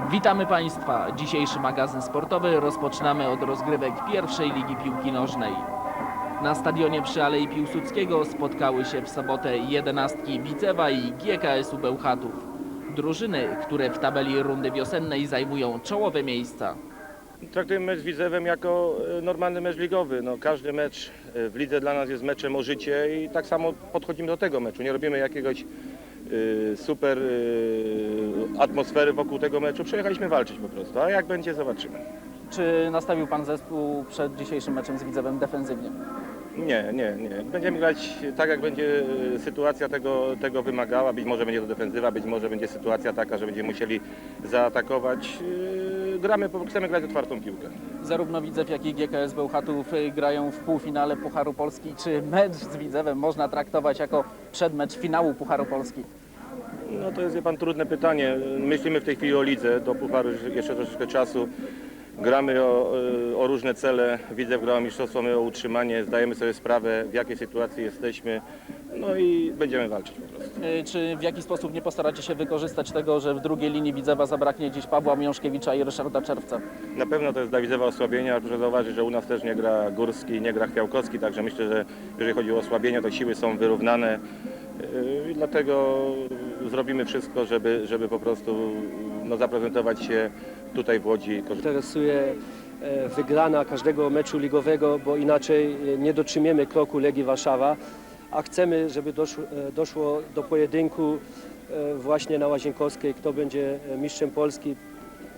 Witamy Państwa. Dzisiejszy magazyn sportowy rozpoczynamy od rozgrywek pierwszej ligi piłki nożnej. Na stadionie przy Alei Piłsudskiego spotkały się w sobotę jedenastki Widzewa i GKS-u Bełchatów. Drużyny, które w tabeli rundy wiosennej zajmują czołowe miejsca. Traktujemy mecz z Widzewem jako e, normalny mecz ligowy. No, każdy mecz e, w lidze dla nas jest meczem o życie i tak samo podchodzimy do tego meczu. Nie robimy jakiegoś super e, atmosfery wokół tego meczu. Przyjechaliśmy walczyć po prostu, a jak będzie zobaczymy. Czy nastawił Pan zespół przed dzisiejszym meczem z Widzewem defensywnie? Nie, nie, nie. Będziemy grać tak, jak będzie e, sytuacja tego, tego wymagała. Być może będzie to defensywa, być może będzie sytuacja taka, że będziemy musieli zaatakować. Gramy, chcemy grać otwartą piłkę. Zarówno Widzew, jak i GKS Bełchatów y, grają w półfinale Pucharu Polski. Czy mecz z Widzewem można traktować jako przedmecz finału Pucharu Polski? No to jest wie pan trudne pytanie. Myślimy w tej chwili o lidze, do pucharu jeszcze troszeczkę czasu. Gramy o, y, o różne cele. Widzę grała mistrzostwo, my o utrzymanie. Zdajemy sobie sprawę, w jakiej sytuacji jesteśmy. No i będziemy walczyć po prostu. Y, Czy w jaki sposób nie postaracie się wykorzystać tego, że w drugiej linii Widzewa zabraknie dziś Pawła Miążkiewicza i Ryszarda Czerwca? Na pewno to jest dla Widzewa osłabienie, ale proszę zauważyć, że u nas też nie gra Górski, nie gra Chwiałkowski, także myślę, że jeżeli chodzi o osłabienie, to siły są wyrównane. Yy, I dlatego zrobimy wszystko, żeby, żeby po prostu no, zaprezentować się tutaj w Łodzi interesuje e, wygrana każdego meczu ligowego, bo inaczej e, nie dotrzymiemy kroku Legii Warszawa, a chcemy, żeby doszło, e, do pojedynku e, właśnie na Łazienkowskiej, kto będzie e, mistrzem Polski.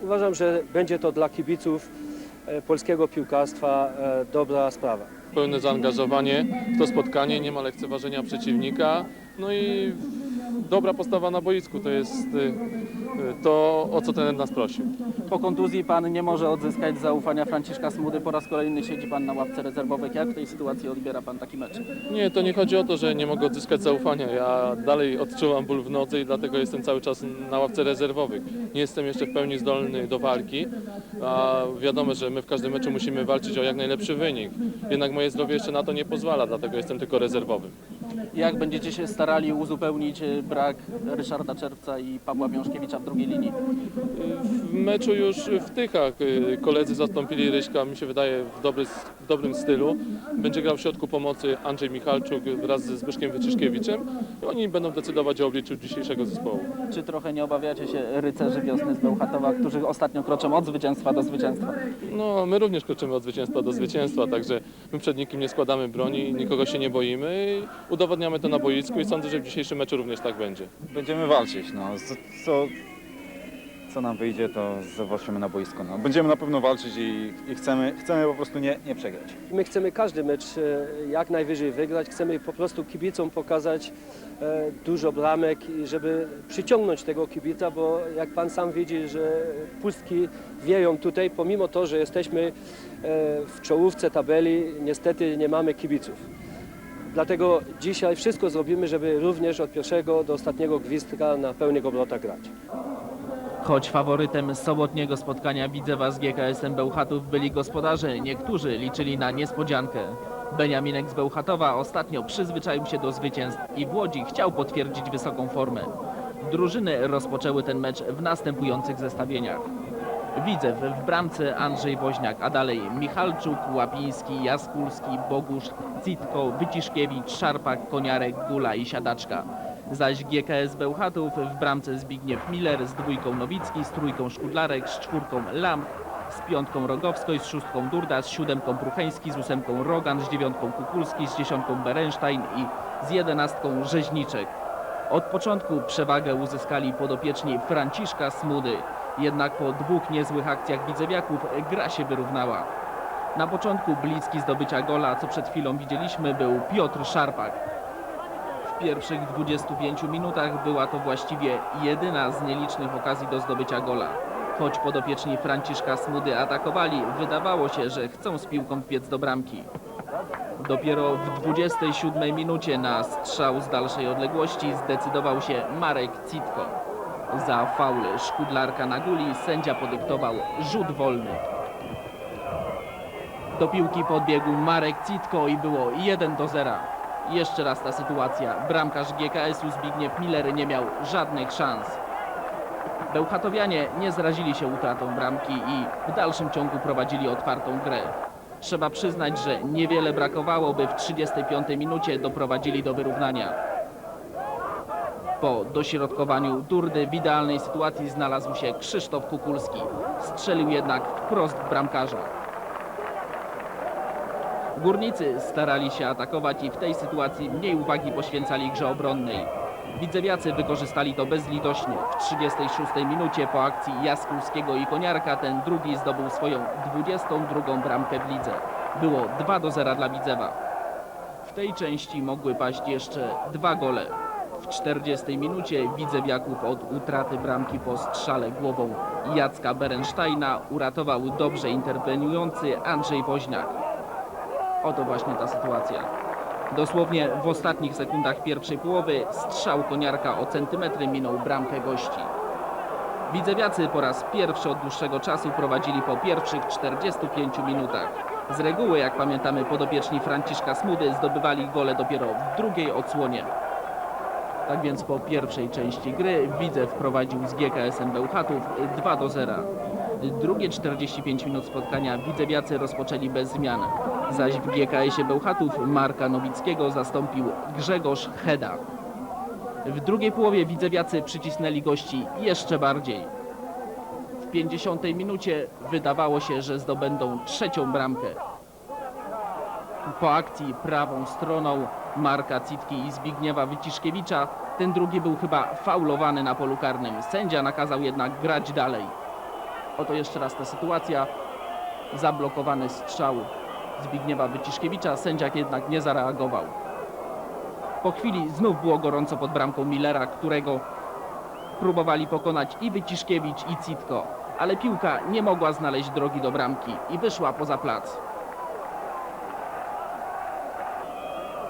Uważam, że będzie to dla kibiców polskiego piłkarstwa dobra sprawa. pełne zaangażowanie w to spotkanie, nie ma lekceważenia przeciwnika. No i dobra postawa na boisku to jest to, o co ten nas prosił. Po kontuzji Pan nie może odzyskać zaufania Franciszka Smudy. Po raz kolejny siedzi Pan na ławce rezerwowych. Jak w tej sytuacji odbiera Pan taki mecz? Nie, to nie chodzi o to, że nie mogę odzyskać zaufania. Ja dalej odczuwam ból w nodze i dlatego jestem cały czas na ławce rezerwowych. Nie jestem jeszcze w pełni zdolny do walki, a wiadomo, że my w każdym meczu musimy walczyć o jak najlepszy wynik. Jednak moje zdrowie jeszcze na to nie pozwala, dlatego jestem tylko rezerwowym. Jak będziecie się starali uzupełnić y, brak Ryszarda Czerwca i Pawła Miążkiewicza w drugiej linii? W meczu już w Tychach y, koledzy zastąpili Ryśka, mi się wydaje, w, dobry, w dobrym stylu. Będzie grał w środku pomocy Andrzej Michalczuk wraz ze Zbyszkiem Wyczyszkiewiczem. I oni będą decydować o obliczu dzisiejszego zespołu. Czy trochę nie obawiacie się rycerzy wiosny z Bełchatowa, którzy ostatnio kroczą od zwycięstwa do zwycięstwa? No, my również kroczymy od zwycięstwa do zwycięstwa, także my przed nikim nie składamy broni, nikogo się nie boimy i udowodniamy to na boisku i sądzę, że w dzisiejszym meczu również tak będzie. Będziemy walczyć, no. Co, co, co nam wyjdzie, to zobaczymy na boisku. No. Będziemy na pewno walczyć i, i chcemy, chcemy po prostu nie, nie przegrać. My chcemy każdy mecz e, jak najwyżej wygrać, chcemy po prostu kibicom pokazać e, dużo bramek żeby przyciągnąć tego kibica, bo jak pan sam widzi, że pustki wieją tutaj, pomimo to, że jesteśmy e, w czołówce tabeli, niestety nie mamy kibiców. Dlatego dzisiaj wszystko zrobimy, żeby również od pierwszego do ostatniego gwizdka na pełnych obrotach grać. Choć faworytem sobotniego spotkania Widzewa z GKS-em Bełchatów byli gospodarze, niektórzy liczyli na niespodziankę. Beniaminek z Bełchatowa ostatnio przyzwyczaił się do zwycięstw i w Łodzi chciał potwierdzić wysoką formę. Drużyny rozpoczęły ten mecz w następujących zestawieniach. Widzew w bramce Andrzej Woźniak, a dalej Michalczuk, Łapiński, Jaskulski, Bogusz, Citko, Wyciszkiewicz, Szarpak, Koniarek, Gula i Siadaczka. Zaś GKS Bełchatów w bramce Zbigniew Miller z dwójką Nowicki, z trójką Szkudlarek, z czwórką Lamp, z piątką Rogowskoj, z szóstką Durda, z siódemką Prucheński, z ósemką Rogan, z dziewiątką Kukulski, z dziesiątką Berenstein i z jedenastką Rzeźniczek. Od początku przewagę uzyskali podopieczni Franciszka Smudy. Jednak po dwóch niezłych akcjach widzewiaków gra się wyrównała. Na początku bliski zdobycia gola, co przed chwilą widzieliśmy, był Piotr Szarpak. W pierwszych 25 minutach była to właściwie jedyna z nielicznych okazji do zdobycia gola. Choć podopieczni Franciszka Smudy atakowali, wydawało się, że chcą z piłką wbiec do bramki. Dopiero w 27 minucie na strzał z dalszej odległości zdecydował się Marek Citko. Za faul szkudlarka na guli sędzia podyktował rzut wolny. Do piłki podbiegł Marek Citko i było 1 do 0. Jeszcze raz ta sytuacja. Bramkarz GKS-u Zbigniew Miller nie miał żadnych szans. Bełchatowianie nie zrazili się utratą bramki i w dalszym ciągu prowadzili otwartą grę. Trzeba przyznać, że niewiele brakowało, by w 35 minucie doprowadzili do wyrównania. Po dośrodkowaniu Durdy w idealnej sytuacji znalazł się Krzysztof Kukulski. Strzelił jednak wprost bramkarza. Górnicy starali się atakować i w tej sytuacji mniej uwagi poświęcali grze obronnej. Widzewiacy wykorzystali to bezlitośnie. W 36 minucie po akcji Jaskulskiego i Koniarka ten drugi zdobył swoją 22 bramkę w lidze. Było 2 do 0 dla Widzewa. W tej części mogły paść jeszcze dwa gole. W 40 minucie Widzewiaków od utraty bramki po strzale głową Jacka Berensteina uratował dobrze interweniujący Andrzej Woźniak. Oto właśnie ta sytuacja. Dosłownie w ostatnich sekundach pierwszej połowy strzał koniarka o centymetry minął bramkę gości. Widzewiacy po raz pierwszy od dłuższego czasu prowadzili po pierwszych 45 minutach. Z reguły, jak pamiętamy, podopieczni Franciszka Smudy zdobywali gole dopiero w drugiej odsłonie. Tak więc po pierwszej części gry Widzew prowadził z GKS-em Bełchatów 2 do 0. Drugie 45 minut spotkania Widzewiacy rozpoczęli bez zmian. Zaś w GKS-ie Bełchatów Marka Nowickiego zastąpił Grzegorz Heda. W drugiej połowie Widzewiacy przycisnęli gości jeszcze bardziej. W 50 minucie wydawało się, że zdobędą trzecią bramkę. Po akcji prawą stroną Marka Citki i Zbigniewa Wyciszkiewicza ten drugi był chyba faulowany na polu karnym. Sędzia nakazał jednak grać dalej. Oto jeszcze raz ta sytuacja. Zablokowany strzał Zbigniewa Wyciszkiewicza. Sędziak jednak nie zareagował. Po chwili znów było gorąco pod bramką Millera, którego próbowali pokonać i Wyciszkiewicz i Citko. Ale piłka nie mogła znaleźć drogi do bramki i wyszła poza plac.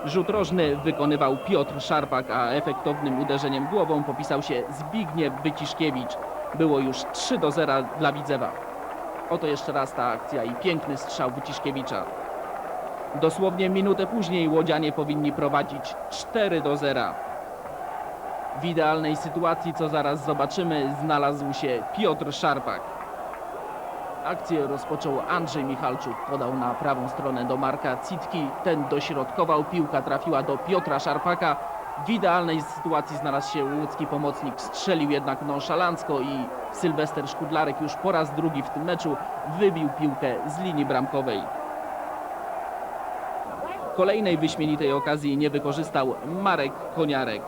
Rzut rożny wykonywał Piotr Szarpak, a efektownym uderzeniem głową popisał się Zbigniew Wyciszkiewicz. Było już 3 do 0 dla Widzewa. Oto jeszcze raz ta akcja i piękny strzał Wyciszkiewicza. Dosłownie minutę później Łodzianie powinni prowadzić 4 do 0. W idealnej sytuacji, co zaraz zobaczymy, znalazł się Piotr Szarpak. Akcję rozpoczął Andrzej Michalczuk, podał na prawą stronę do Marka Citki, ten dośrodkował, piłka trafiła do Piotra Szarpaka. W idealnej sytuacji znalazł się łódzki pomocnik, strzelił jednak nonszalancko i Sylwester Szkudlarek już po raz drugi w tym meczu wybił piłkę z linii bramkowej. Kolejnej wyśmienitej okazji nie wykorzystał Marek Koniarek.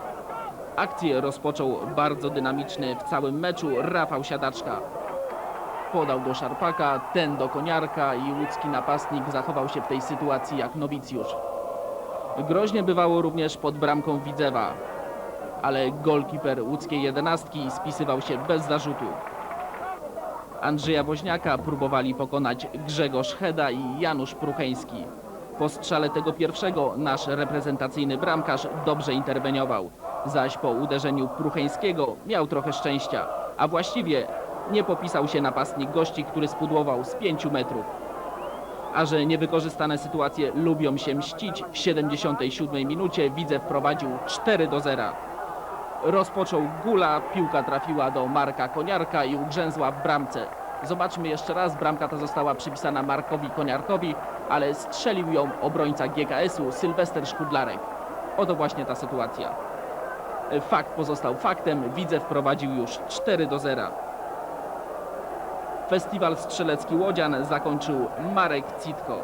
Akcję rozpoczął bardzo dynamiczny w całym meczu Rafał Siadaczka. Podał do Szarpaka, ten do Koniarka i łódzki napastnik zachował się w tej sytuacji jak nowicjusz. Groźnie bywało również pod bramką Widzewa, ale golkiper łódzkiej jedenastki spisywał się bez zarzutu. Andrzeja Woźniaka próbowali pokonać Grzegorz Heda i Janusz Prucheński. Po strzale tego pierwszego nasz reprezentacyjny bramkarz dobrze interweniował, zaś po uderzeniu Prucheńskiego miał trochę szczęścia, a właściwie nie popisał się napastnik gości, który spudłował z 5 metrów. A że niewykorzystane sytuacje lubią się mścić, w 77 minucie Widzew prowadził 4 do 0. Rozpoczął Gula, piłka trafiła do Marka Koniarka i ugrzęzła w bramce. Zobaczmy jeszcze raz, bramka ta została przypisana Markowi Koniarkowi, ale strzelił ją obrońca GKS-u Sylwester Szkudlarek. Oto właśnie ta sytuacja. Fakt pozostał faktem, Widzew prowadził już 4 do 0. Festiwal Strzelecki Łodzian zakończył Marek Citko.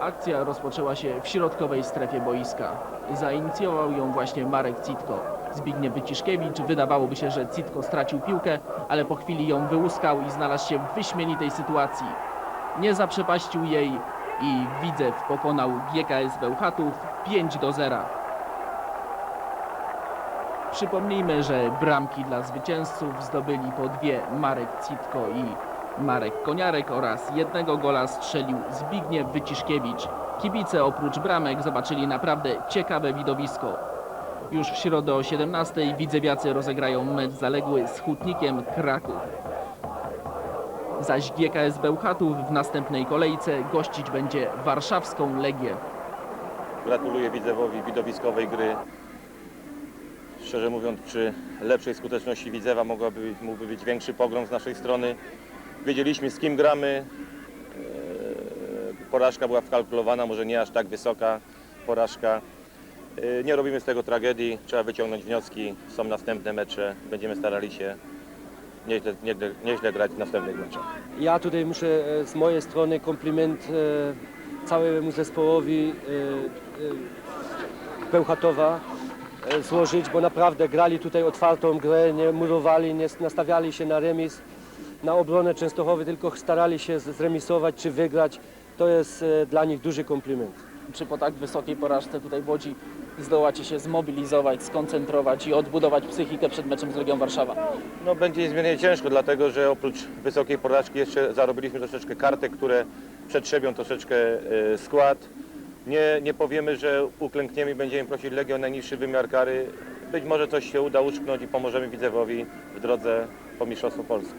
Akcja rozpoczęła się w środkowej strefie boiska. Zainicjował ją właśnie Marek Citko. Zbigniew Wyciszkiewicz, wydawałoby się, że Citko stracił piłkę, ale po chwili ją wyłuskał i znalazł się w wyśmienitej sytuacji. Nie zaprzepaścił jej i Widzew pokonał GKS Bełchatów 5 do 0. Przypomnijmy, że bramki dla zwycięzców zdobyli po dwie Marek Citko i Marek Koniarek oraz jednego gola strzelił Zbigniew Wyciszkiewicz. Kibice oprócz bramek zobaczyli naprawdę ciekawe widowisko. Już w środę o 17 widzewiacy rozegrają mecz zaległy z Hutnikiem Kraków. Zaś GKS Bełchatów w następnej kolejce gościć będzie warszawską Legię. Gratuluję Widzewowi widowiskowej gry. Szczerze mówiąc, przy lepszej skuteczności Widzewa mogłaby, mógłby być większy pogrom z naszej strony. Wiedzieliśmy z kim gramy. Eee, Porażka była wkalkulowana, może nie aż tak wysoka porażka. Eee, Nie robimy z tego tragedii, trzeba wyciągnąć wnioski. Są następne mecze, będziemy starali się nieźle, nieźle, nieźle grać w następnych meczach. Ja tutaj muszę e, z mojej strony komplement e, całemu zespołowi e, Bełchatowa złożyć, bo naprawdę grali tutaj otwartą grę, nie murowali, nie nastawiali się na remis, na obronę Częstochowy, tylko starali się zremisować czy wygrać. To jest e, dla nich duży komplement. Czy po tak wysokiej porażce tutaj w Łodzi zdołacie się zmobilizować, skoncentrować i odbudować psychikę przed meczem z Legią Warszawa? No będzie niezmiernie ciężko, dlatego że oprócz wysokiej porażki jeszcze zarobiliśmy troszeczkę kartek, które przetrzebią troszeczkę e, skład. Nie, nie powiemy, że uklękniemy i będziemy prosić Legię o najniższy wymiar kary. Być może coś się uda uszknąć i pomożemy Widzewowi w drodze po Mistrzostwo Polski.